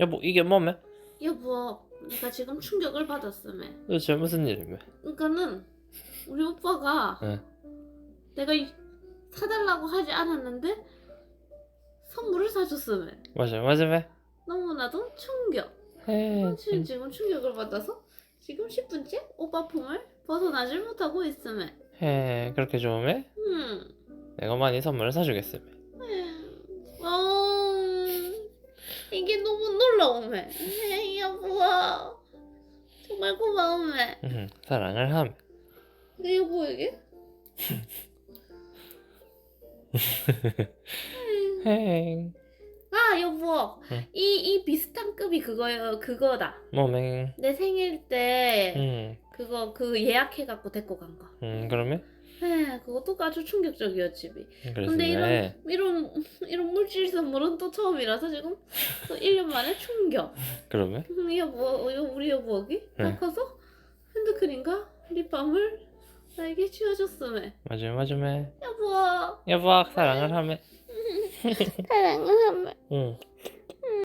여보 이게 뭐매? 여보, 내가 지금 충격을 받았음에. 도대체 무슨 일이매? 그러니까는 우리 오빠가 응. 내가 이- 사달라고 하지 않았는데 선물을 사줬음에. 맞아 맞아 매. 너무나도 충격. 헤 지금 지금 충격을 받아서 지금 10분째 오빠 품을 벗어나질 못하고 있음에. 헤 그렇게 좋으매? 음. 내가 많이 선물을 사주겠으며. 어, 이게 너무 놀라움에. 에이, 여보야. 정말 고마움에. 응, 사랑을 함. 내 여보에게? 헤 아, 여보. 응. 이, 이 비슷한 급이 그거요, 그거다. 뭐맹. 내 생일 때 응, 그거 그 예약해갖고 데리고 간 거. 응 그러면? 에 그것도 아주 충격적이었지. 비. 그래서 근데 이런 왜? 이런 이런 물질 선물은 또 처음이라서 지금 또 1년 만에 충격. 그러면? 음, 여보, 여- 우리 여보기 응. 깎아서 핸드크림과 립밤을 나에게 쥐어줬음에. 맞아 매. 여보, 여보 사랑을 함에. 사랑을 하면. 응.